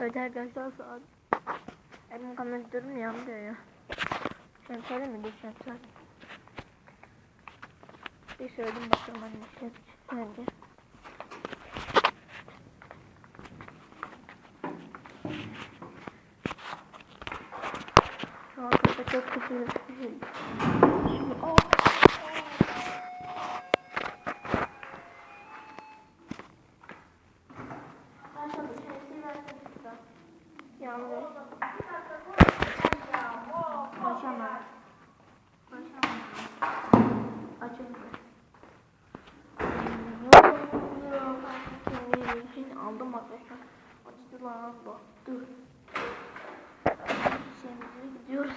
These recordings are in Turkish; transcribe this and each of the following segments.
Evet arkadaşlar şu an benim durum yandı ya. Sen söyle mi geçen söyle. Bir söyledim bakalım anne şey önce. Şu an çok kötü bir şey. Oh. Yağmur. Açamam. Açamam. Açamam. Şimdi aldım arkadaşlar. Açtı lan baktı. Şimdi gidiyoruz.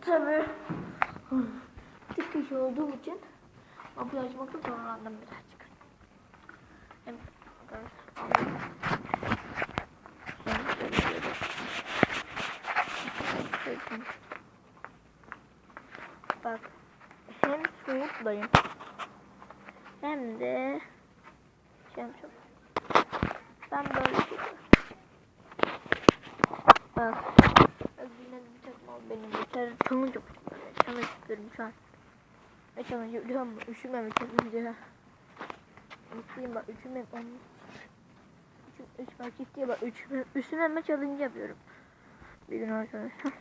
Tabii. Tek kişi olduğum için kapıyı açmakta zorlandım birazcık. Hem arkadaşlar aldım. Bak hem soğuklayım hem de şey çok ben böyle bak. Özgür'ün bir takma benim. Yeter çok challenge istiyorum şu an. Ne challenge biliyor musun? Üşümeme challenge Mutluyum bak üşümem. Üç, üç bak ciddiye bak üşümem, üşümeme challenge yapıyorum bir gün arkadaşlar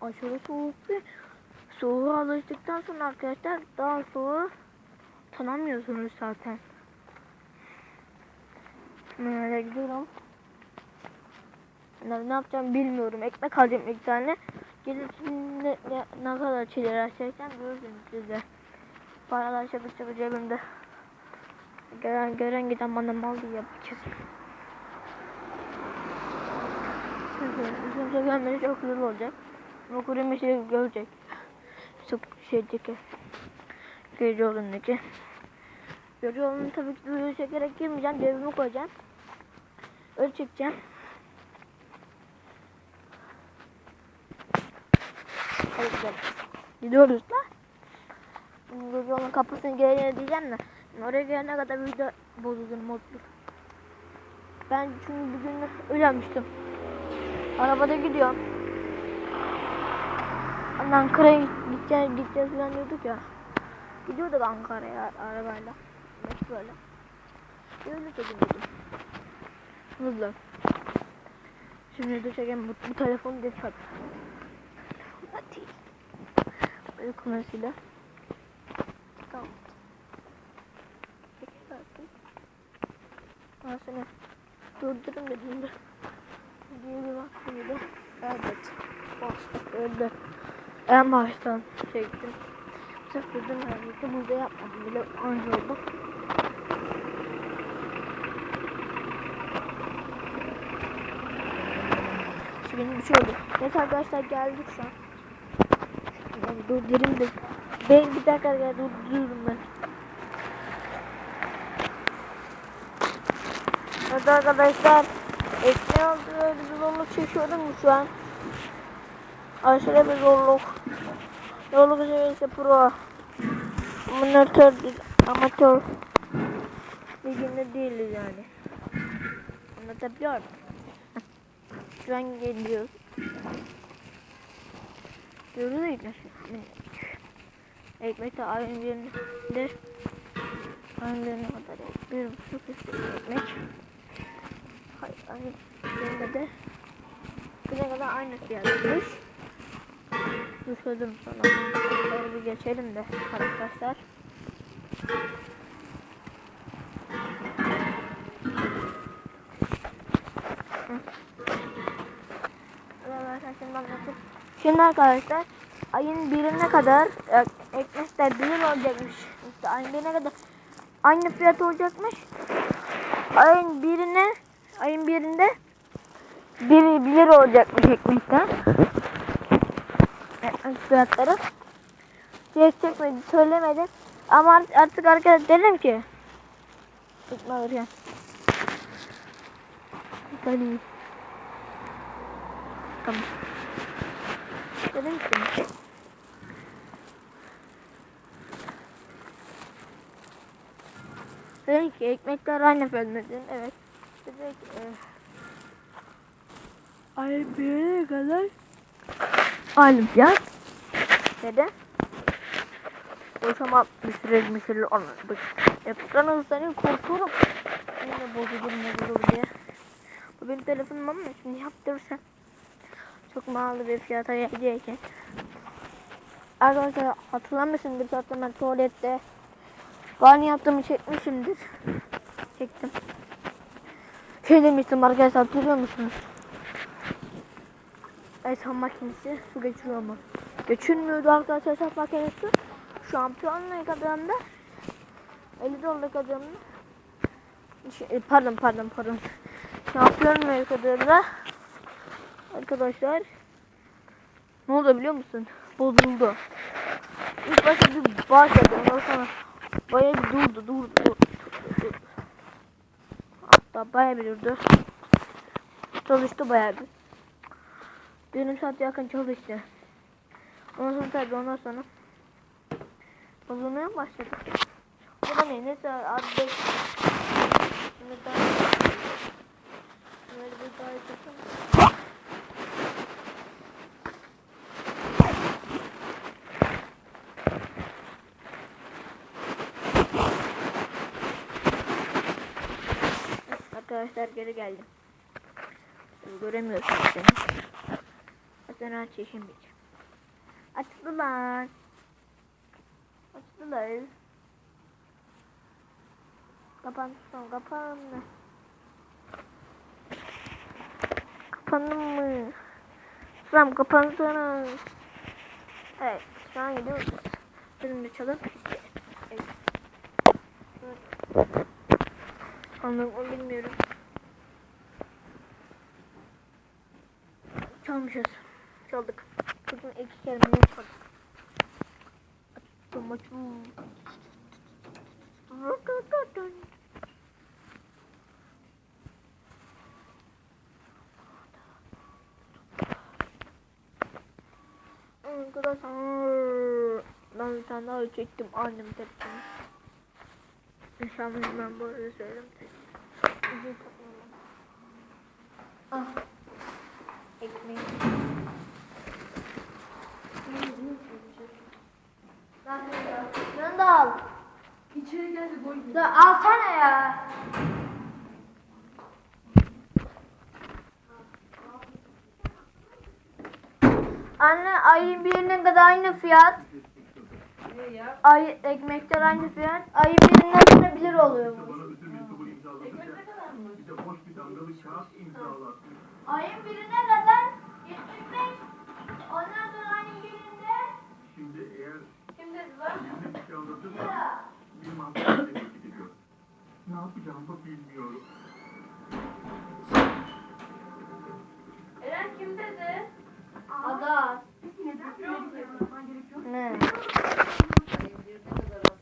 aşırı soğuk bir soğuğa alıştıktan sonra arkadaşlar daha soğuğu tanımıyorsunuz zaten. Nereye gidiyorum? Ne, ne yapacağım bilmiyorum. Ekmek alacağım ilk tane. Gelip ne, ne, ne kadar çiler açarsam görürsünüz siz de. Paralar çabuk çabuk cebimde. Gören, gören giden bana mal diye yapacağız. Üzüm gelmesi çok güzel olacak. Bir şey görecek. Çok şeydeki. Gece yolundaki. Gece yolunu tabii ki video çekerek girmeyeceğim. Cebime koyacağım. Öyle çekeceğim. Hadi gidelim. Gidiyoruz da. Gece yolunun kapısını gelene diyeceğim de. Oraya gelene kadar video bozulur modlu. Ben çünkü bir gün öyle yapmıştım. Arabada gidiyorum. Ankara'ya gideceğiz, gideceğiz falan diyorduk ya. Gidiyorduk Ankara'ya arabayla. Metroyla. Öyle çekim dedim. Hızlı. Şimdi de çekeyim bu, bu telefonu da çak. Hadi. Böyle kamerasıyla. Tamam. Peki bakayım. Aslında durdurun dediğimde. Videoya bir baktım bir de. Evet. Bastık öldü. En baştan çektim. Sefer de neredeyse burada yapmadım bile anca oldu. Şimdi bir şey oldu. Evet arkadaşlar geldik şu an. Ben durdurayım da. Ben bir dakika gel durdururum ben. Evet arkadaşlar. Ekmeği aldı bir zorluk çekiyorum şu an. Aşırı bir zorluk. Zorluk seviyesi pro. Amatör değil, amatör. Bir günde değiliz yani. Anlatabiliyor muyum? Şu an geliyoruz. Görüyor musun? Ekmek de ayın birinde ayın birine kadar bir buçuk üstü ekmek. Hayır, birinde de güne kadar aynı fiyatmış. Düşürdüm sonra. Şöyle bir geçelim de arkadaşlar. Şimdi arkadaşlar ayın birine kadar e, ekmekler bir olacakmış. İşte ayın birine kadar aynı fiyat olacakmış. Ayın birine ayın birinde bir, bir olacakmış ekmekler fiyatları. Şey çekmedi, söylemedi. Ama artık arkadaşlar dedim ki Tutma alırken. Hadi. Tamam. Dedim ki Dedim ki ekmekler aynı dedim. Evet. Dedi ki e, ay bir kadar aynı fiyat dedi. Boşama bir süre anladık. Ekran hızlanıyor korkuyorum. Yine bozulur bozulur diye. Bu benim telefonum ama şimdi yaptırırsam çok pahalı bir fiyata gelecek. Arkadaşlar hatırlamışsındır zaten ben tuvalette banyo yaptığımı çekmişimdir. Çektim. Şey demiştim arkadaşlar hatırlıyor musunuz? Hesap makinesi su geçiriyor mu? Geçirmiyordu arkadaşlar hesap makinesi. Şampiyonluğu kadarında 50 dolar kadarında şey, pardon pardon pardon şampiyonluğu kadarında arkadaşlar ne oldu biliyor musun? Bozuldu. İlk başta bir başladı ondan sonra bayağı bir durdu durdu durdu. durdu. Hatta bayağı bir durdu. Çalıştı bayağı bir. Yarım saat yakın çalıştı. Ondan sonra tabii ondan sonra bozulmaya başladı. O da ne? Neyse abi beş. Şimdi daha Böyle bir daha yapalım. Arkadaşlar geri geldim. Göremiyorsunuz beni. Zaten aç yeşim bir. Açtılar. Açtılar. Kapandı son kapandı. Kapandı mı? Tamam kapansana. Evet şu an gidiyoruz. Benim de çalıp Evet. Evet. Anladım onu bilmiyorum. Çalmışız. Çaldık. Bugün iki kelimeyi çaldık. Açtım açtım. Arkadaşlar ben bir tane daha çektim annem tepkimi. İnşallah ben arada söylerim. Ah. Ekmeği. Şunu da al. İçeri geldi boy Da alsana ya. Anne ayın birine kadar aynı fiyat. Ne ya? Ay ekmekler aynı fiyat. Ayın birinden sonra bir lira oluyor. Ekmek ne kadar mı? Bir de boş bir damgalı kağıt imzalattı. Ayın birine kadar 75. Ondan sonra ayın birinde Şimdi eğer Lan? şimdi bir şey mahkemeye teklif ediyor. Ne yapacağımı bilmiyorum.